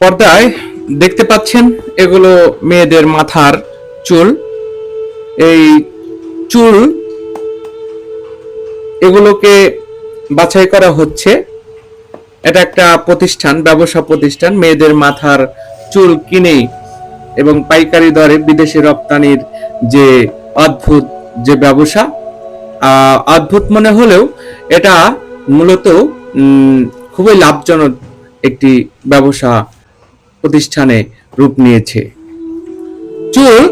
পর্দায় দেখতে পাচ্ছেন এগুলো মেয়েদের মাথার চুল। এই চুল এগুলোকে বাছাই করা হচ্ছে। এটা একটা প্রতিষ্ঠান, ব্যবসা প্রতিষ্ঠান। মেয়েদের মাথার চুল কিনে এবং পাইকারি দরে বিদেশে রপ্তানির যে অদ্ভুত যে ব্যবসা অদ্ভুত মনে হলেও এটা মূলত খুবই লাভজনক একটি ব্যবসা প্রতিষ্ঠানে রূপ নিয়েছে। চুল,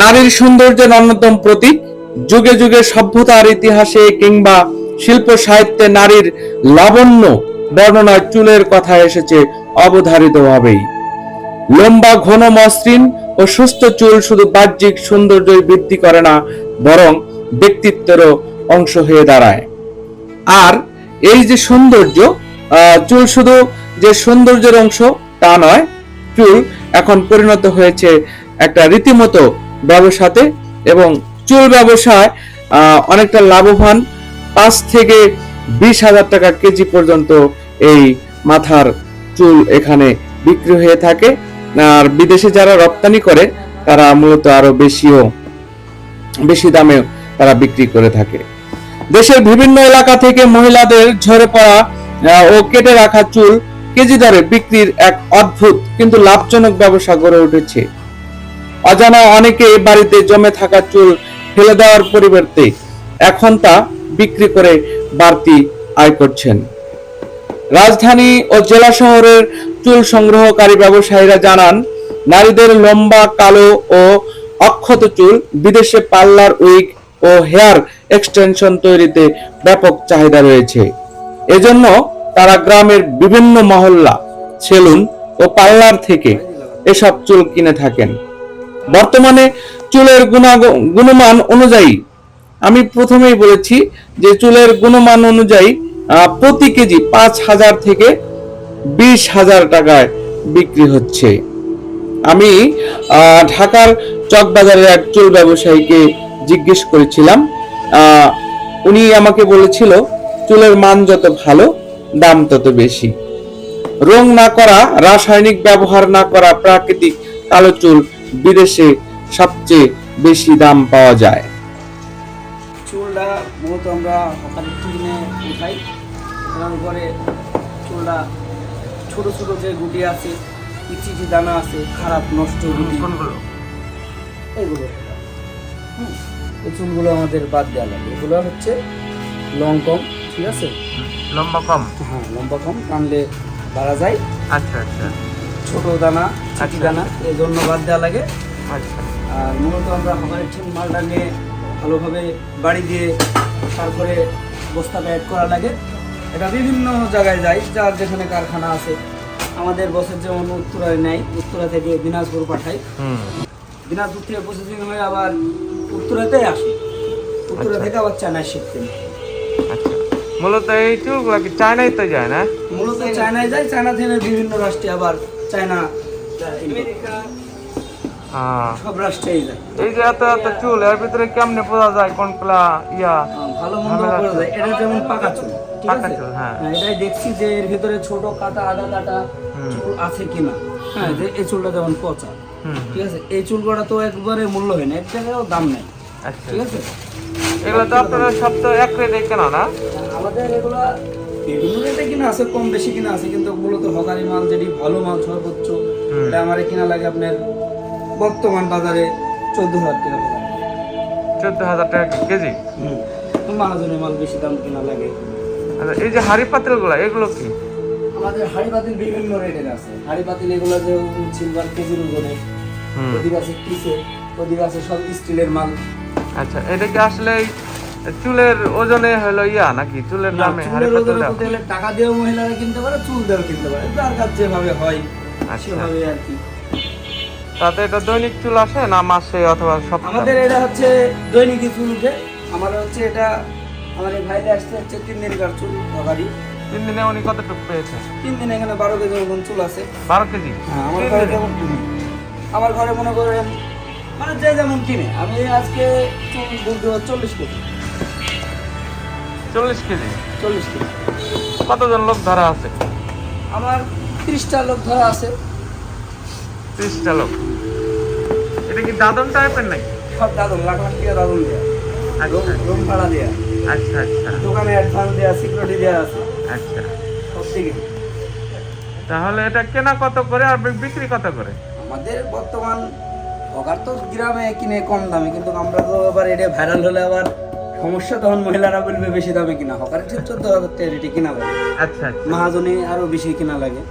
নারীর সৌন্দর্যের অন্যতম প্রতীক। যুগে যুগে সভ্যতার ইতিহাসে কিংবা শিল্প সাহিত্যে নারীর লাবণ্য বর্ণনায় চুলের কথা এসেছে অবধারিতভাবেই। লম্বা, ঘন মসৃণ ও সুস্থ চুল শুধু বাহ্যিক সৌন্দর্যই বৃদ্ধি করে না, বরং ব্যক্তিত্বেরও অংশ হয়ে দাঁড়ায়। আর এই যে সৌন্দর্য চুল শুধু যে সৌন্দর্যের অংশ তা নয় চুল এখন পরিণত হয়েছে একটা রীতিমতো ব্যবসাতে এবং চুল ব্যবসায় অনেকটা লাভবান। পাঁচ থেকে বিশ হাজার টাকা কেজি পর্যন্ত এই মাথার চুল এখানে বিক্রি হয়ে থাকে। আর বিদেশে যারা রপ্তানি করে, তারা মূলত আরও বেশিও, বেশি দামে তারা বিক্রি করে থাকে। দেশের বিভিন্ন এলাকা থেকে মহিলাদের ঝরে পড়া ও কেটে রাখা চুল কেজি দরে বিক্রির এক অদ্ভুত কিন্তু লাভজনক ব্যবসা গড়ে উঠেছে। অজানা অনেকে বাড়িতে জমে থাকা চুল ফেলে দেওয়ার পরিবর্তে এখন তা বিক্রি করে বাড়তি আয় করছেন। রাজধানী ও জেলা শহরের চুল সংগ্রহকারী ব্যবসায়ীরা জানান, নারীদের লম্বা, কালো ও অক্ষত চুল, বিদেশে পার্লার উইক ও হেয়ার এক্সটেনশন তৈরিতে ব্যাপক চাহিদা রয়েছে। এজন্য তারা গ্রামের বিভিন্ন মহল্লা, সেলুন ও পার্লার থেকে এসব চুল কিনে থাকেন। বর্তমানে চুলের গুণমান অনুযায়ী, আমি প্রথমেই বলেছি যে চুলের গুণমান অনুযায়ী প্রতি কেজি পাঁচ হাজার থেকে বিশ হাজার টাকায় বিক্রি হচ্ছে। আমি ঢাকার চকবাজারের এক চুল ব্যবসায়ীকে জিজ্ঞেস করেছিলাম। উনি আমাকে বলেছিল, চুলের মান যত ভালো দাম তত বেশি। রং না করা রাসায়নিক ব্যবহার না করা প্রাকৃতিক কালো চুল বিদেশে সবচেয়ে বেশি দাম পাওয়া যায়। চুলটা মূলত আমরা হকারের কিনে উঠাই। ওঠানোর পরে চুলটা ছোট ছোট যে গুটি আছে ইচিচি দানা আছে খারাপ নষ্ট গুটি। এগুলো হুম, এই চুলগুলো আমাদের বাদ দেওয়া লাগে। এগুলো হচ্ছে লং কম ঠিক আছে? লম্বা কম? হ্যাঁ লম্বা কম টানলে বাড়া যায়। আচ্ছা আচ্ছা। ছোট দানা চিটি আচ্ছা। দানা এই জন্য বাদ দেওয়া লাগে। আচ্ছা। আর মূলত আমরা হকারের ঠিক মালটা নিয়ে ভালোভাবে বাড়ি দিয়ে তারপরে বস্তা প্যাক করা লাগে। এটা বিভিন্ন জায়গায় যায় যার যেখানে কারখানা আছে। আমাদের বসের যেমন উত্তরায় নেয় উত্তরা থেকে দিনাজপুর পাঠায়। হুম। দিনাজপুর থেকে প্রসেসিং হয়ে আবার উত্তরাতেই আসে। উত্তরা আচ্ছা। থেকে আবার চায়নায় শিখতে আচ্ছা। মূলত এই চুলগুলো কি চায়নায় তো যায় না? মূলত চায়নায় যায় চায়না থেকে বিভিন্ন রাষ্ট্রে আবার চায়না আমেরিকা। সব রাষ্ট্রেই যায়। এই যে এত এত চুল এর ভিতরে কেমনে বোঝা যায় কোনগুলা ইয়া? ভালো মন্দ যায়। এটা যেমন পাকা চুল পাকা চুল, হ্যাঁ। হ্যাঁ, এটাই দেখছি যে এর ভিতরে ছোট কাটা আদা কাটা চুল আছে কিনা। হ্যাঁ যে এই চুলটা যেমন পচা হুম। ঠিক আছে? এই চুলগুলো তো একবারে মূল্যহীন এক জায়গায়ও দাম নেই। আচ্ছা ঠিক আছে? এগুলো তো আপনারা সব তো এক রেটে কেন না? আমাদের এগুলা বিভিন্ন রেটে কিনা আছে কম বেশি কিনা আছে কিন্তু মূলত হকারি মাল যেটি ভালো মাল সর্বোচ্চ এটা আমার কিনা লাগে আপনার বর্তমান বাজারে চোদ্দ হাজার টাকা চোদ্দ হাজার টাকা কেজি? মাহাজনের মাল বেশি দাম কিনা লাগে। আচ্ছা এই যে হাড়ি পাতিলগুলো এগুলো কি? আমাদের হাড়ি পাতিল বিভিন্ন রেটের আছে। হাড়ি পাতিল এগুলো যে সিলভার কেজির ওজনে ওদিকে আছে কিসে ওদিকে আছে সব স্টিলের মাল। আচ্ছা এটা কি আসলে চুলের ওজনে হলো ইয়া নাকি? চুলের দামে চুলের ওজনে বলতে গেলে টাকা দিয়েও মহিলারা কিনতে পারে চুল দিয়েও কিনতে পারে যার কাছে যেভাবে হয় আচ্ছা। সেভাবে আর কি। তাতে এটা দৈনিক চুল আসে না মাসে অথবা সপ্তাহে? আমাদের এটা হচ্ছে দৈনিক চুল উঠে আমার হচ্ছে এটা আমার এই ভাইলে আসতে হচ্ছে তিন দিনকার চুল বাড়ি তিন দিনে উনি কতটুকু পেয়েছে? তিন দিন এখানে বারো কেজি মতন চুল আছে। বারো কেজি? হ্যাঁ আমার ঘরে আমার ঘরে মনে করেন মানে যে যেমন কিনে। আমি আজকে চুল বলতে চল্লিশ কেজি। চল্লিশ কেজি? চল্লিশ কেজি। কতজন লোক ধরা আছে? আমার তিরিশটা লোক ধরা আছে। ত্রিশটা লোক। এটা কি দাদন টাইপের নাকি? সব দাদন লাখ লাখ টাকা দাদন দেয়া। রুম আচ্ছা ভাড়া দেয়া। আচ্ছা আচ্ছা। দোকানে অ্যাডভান্স দেয়া সিকিউরিটি দেয়া আছে। আচ্ছা। সব তাহলে এটা কেনা কত করে আর বিক্রি কত করে? আমাদের বর্তমান হকার তো গ্রামে কিনে কম দামে কিন্তু আমরা তো আবার এটা ভাইরাল হলে আবার সমস্যা তখন মহিলারা বলবে বেশি দামে কিনা হকার ঠিক চোদ্দ হাজার টাকা রেটে কিনা লাগে। আচ্ছা আচ্ছা। মাহাজনে আরও বেশি কিনা লাগে।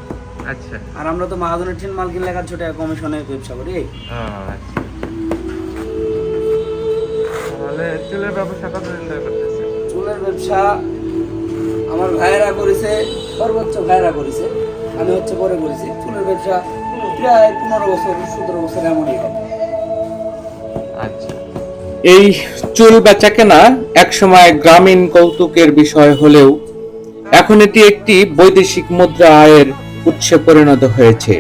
আচ্ছা। আর আমরা তো মাহাজনের ট্রেন মাল কিনলে একশো টাকা কমিশনে ব্যবসা করি। আচ্ছা। তাহলে চুলের ব্যবসা কতদিন ধরে করতেছে? চুলের ব্যবসা আমার ভাইয়েরা করেছে সর্বোচ্চ ভাইয়েরা করেছে। আমি হচ্ছে পরে করেছি। চুলের ব্যবসা প্রায় পনেরো বছর সতেরো বছর এমনই হবে। এই চুল বেচা কেনা একসময় গ্রামীণ কৌতুকের বিষয় হলেও এখন এটি একটি বৈদেশিক মুদ্রা আয়ের উৎসে পরিণত হয়েছে।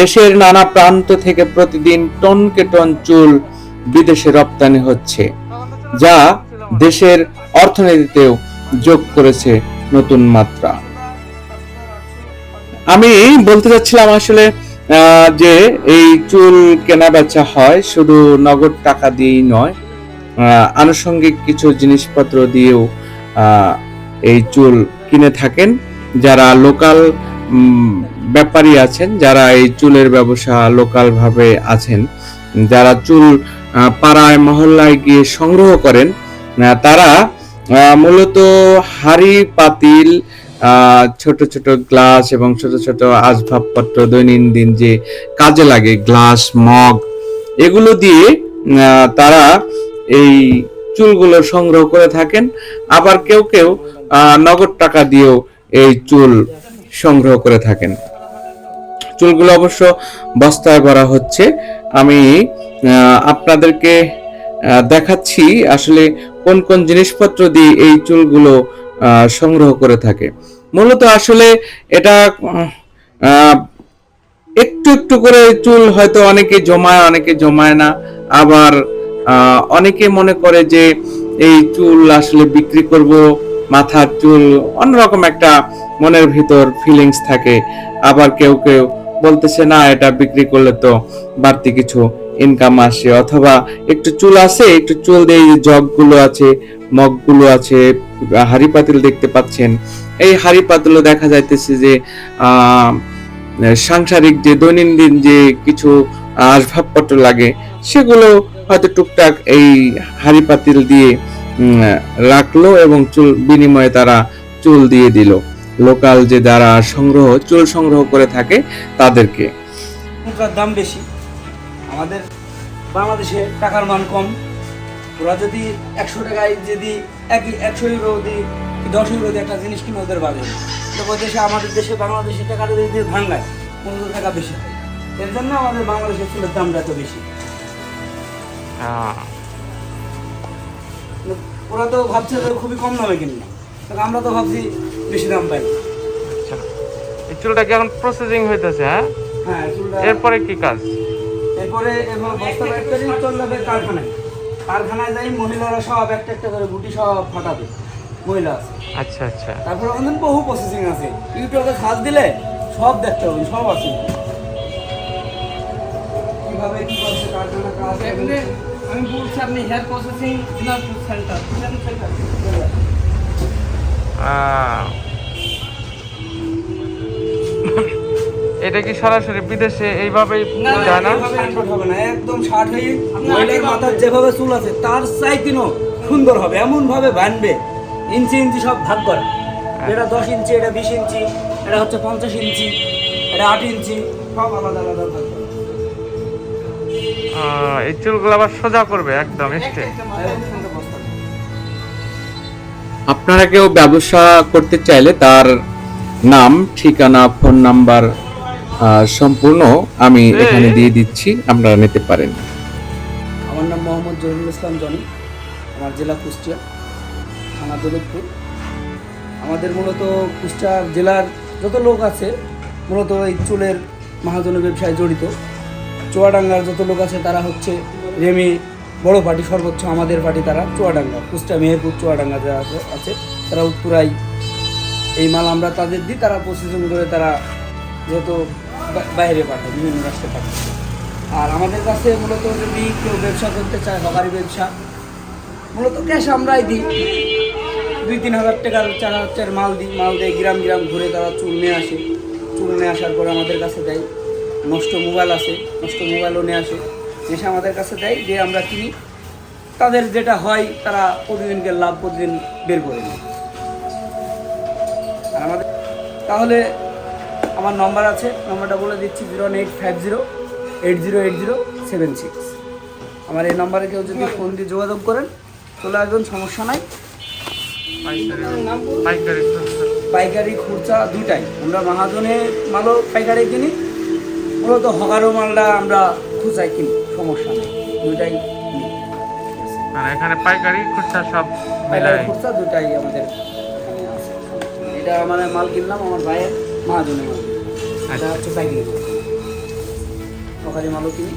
দেশের নানা প্রান্ত থেকে প্রতিদিন টনকে টন চুল বিদেশে রপ্তানি হচ্ছে, যা দেশের অর্থনীতিতেও যোগ করেছে নতুন মাত্রা। আমি বলতে চাচ্ছিলাম আসলে যে এই চুল কেনা বেচা হয় শুধু নগদ টাকা দিয়েই নয় আনুষঙ্গিক কিছু জিনিসপত্র দিয়েও এই চুল কিনে থাকেন যারা লোকাল ব্যাপারী আছেন, যারা এই চুলের ব্যবসা লোকাল ভাবে আছেন। যারা চুল পাড়ায়, মহল্লায় গিয়ে সংগ্রহ করেন তারা মূলত হাড়ি, পাতিল ছোট ছোট গ্লাস এবং ছোট ছোট আসবাবপত্র, দৈনন্দিন যে কাজে লাগে, গ্লাস, মগ, এগুলো দিয়ে তারা এই চুলগুলো সংগ্রহ করে থাকেন। আবার কেউ কেউ নগদ টাকা দিয়েও এই চুল সংগ্রহ করে থাকেন। চুলগুলো অবশ্য বস্তায় ভরা হচ্ছে। আমি আপনাদেরকে দেখাচ্ছি আসলে কোন কোন জিনিসপত্র দিয়ে এই চুলগুলো সংগ্রহ করে থাকে। মূলত আসলে এটা একটু একটু করে চুল হয়তো অনেকে জমায় অনেকে জমায় না। আবার অনেকে মনে করে যে এই চুল আসলে বিক্রি করব, মাথার চুল, অন্যরকম একটা মনের ভিতর ফিলিংস থাকে। আবার কেউ কেউ বলতেছে, না, এটা বিক্রি করলে তো বাড়তি কিছু ইনকাম আসে, অথবা একটু চুল আছে একটু চুল দিয়ে জগগুলো আছে, মগগুলো আছে, হাড়ি পাতিল দেখতে পাচ্ছেন। এই হাড়ি পাতিলও দেখা যাইতেছে যে সাংসারিক যে দৈনন্দিন যে কিছু আসবাবপত্র লাগে, সেগুলো হয়তো টুকটাক এই হাড়ি পাতিল দিয়ে রাখল এবং চুল, বিনিময়ে তারা চুল দিয়ে দিল। লোকাল যে যারা সংগ্রহ, চুল সংগ্রহ করে থাকে, তাদেরকে। দাম বেশি। আমাদের বাংলাদেশে টাকার মান কম। ওরা যদি একশো টাকায় যদি একই একশো ইউরো কি দশ ইউরো একটা জিনিস কিনে ওদের বাজে। তো ওই দেশে আমাদের দেশে বাংলাদেশি টাকাটা যদি ভাঙায় পনেরো টাকা বেশি হয়। এর জন্য আমাদের বাংলাদেশের চুলের দামটা এত বেশি। ওরা তো ভাবছে খুবই কম দামে কিনবে। আমরা তো ভাবছি বেশি দাম পাই। আচ্ছা। এই চুলটা কি এখন প্রসেসিং হইতেছে হ্যাঁ? হ্যাঁ চুলটা এরপরে কি কাজ? এরপরে এবার বস্তা ব্যাগ করে চলে যাবে কারখানায়। কারখানায় যাই মহিলারা সব একটা একটা করে গুটি সব ফাটাবে। মহিলা আছে। আচ্ছা আচ্ছা। তারপরে আমাদের বহু প্রসেসিং আছে। ইউটিউবে সার্চ দিলে সব দেখতে হবে সব আছে। কীভাবে কি করছে কারখানা কাজ এখানে আমি বলছি আপনি হেয়ার প্রসেসিং দিনাজপুর সেন্টার আহ, এটা কি সরাসরি বিদেশে এইভাবেই যায় না? হবে না। একদম শার্ট হয়ে মহিলার মাথার যেভাবে চুল আছে তার চাইতিনও সুন্দর হবে এমন ভাবে বানবে। ইঞ্চি ইঞ্চি সব ভাগ করা। এটা দশ ইঞ্চি এটা বিশ ইঞ্চি এটা হচ্ছে পঞ্চাশ ইঞ্চি এটা আট ইঞ্চি সব আলাদা আলাদা ভাগ করা। এই চুলগুলো আবার সোজা করবে একদম স্ট্রেট আপনারা কেউ ব্যবসা করতে চাইলে তার নাম ঠিকানা ফোন নাম্বার সম্পূর্ণ আমি এখানে দিয়ে দিচ্ছি আপনারা নিতে পারেন। আমার নাম মোহাম্মদ জহিরুল ইসলাম জনি আমার জেলা কুষ্টিয়া থানা দৌলতপুর আমাদের মূলত কুষ্টিয়া জেলার যত লোক আছে মূলত এই চুলের মহাজনের ব্যবসায় জড়িত। চুয়াডাঙ্গার যত লোক আছে তারা হচ্ছে রেমি বড় পার্টি সর্বোচ্চ আমাদের পার্টি তারা চুয়াডাঙ্গা কুষ্টিয়া মেহেরপুর চুয়াডাঙ্গা যারা আছে আছে তারা উত্তরাই। এই মাল আমরা তাদের দিই তারা প্রসেসিং করে তারা যেহেতু বাইরে পাঠায়, বিভিন্ন রাষ্ট্রে পাঠায়। আর আমাদের কাছে মূলত যদি কেউ ব্যবসা করতে চায়, হকারি ব্যবসা, মূলত ক্যাশ আমরাই দিই। দুই, তিন হাজার টাকার চার হাজার মাল দিই, মাল দেয় গ্রাম গ্রাম ঘুরে তারা চুল নিয়ে আসে। চুল নিয়ে আসার পরে আমাদের কাছে দেয়। নষ্ট মোবাইল আছে নষ্ট মোবাইলও নিয়ে আসে। এসে আমাদের কাছে দেয়, দিয়ে আমরা কিনি। তাদের যেটা হয়, তারা প্রতিদিনকে লাভ প্রতিদিন বের করে নেয়। আর আমাদের তাহলে আমার নম্বর আছে নম্বরটা বলে দিচ্ছি zero eight five zero eight zero eight zero seven six. আমার এই নম্বরে কেউ যদি ফোন দিয়ে যোগাযোগ করেন চলে আসবেন সমস্যা নাই। পাইকারি পাইকারি খুচরা। দুটাই আমরা মহাজনের মালও পাইকারি কিনি মূলত হকারও মালটা আমরা খুচরায় কিনি সমস্যা নেই দুটাই এখানে পাইকারি খুচরা সব পাইকারি খুচরা দুটাই আমাদের এটা মানে মাল কিনলাম আমার ভাইয়ের। মহাজনের মাল এটা আচ্ছা। হচ্ছে পাইকারি সকালে মালও কিনি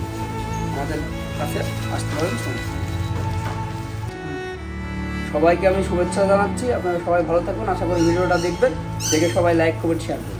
আমাদের কাছে আসতে পারেন সবাইকে আমি শুভেচ্ছা জানাচ্ছি। আপনারা সবাই ভালো থাকুন। আশা করি ভিডিওটা দেখবেন। দেখে সবাই লাইক কমেন্ট শেয়ার করবেন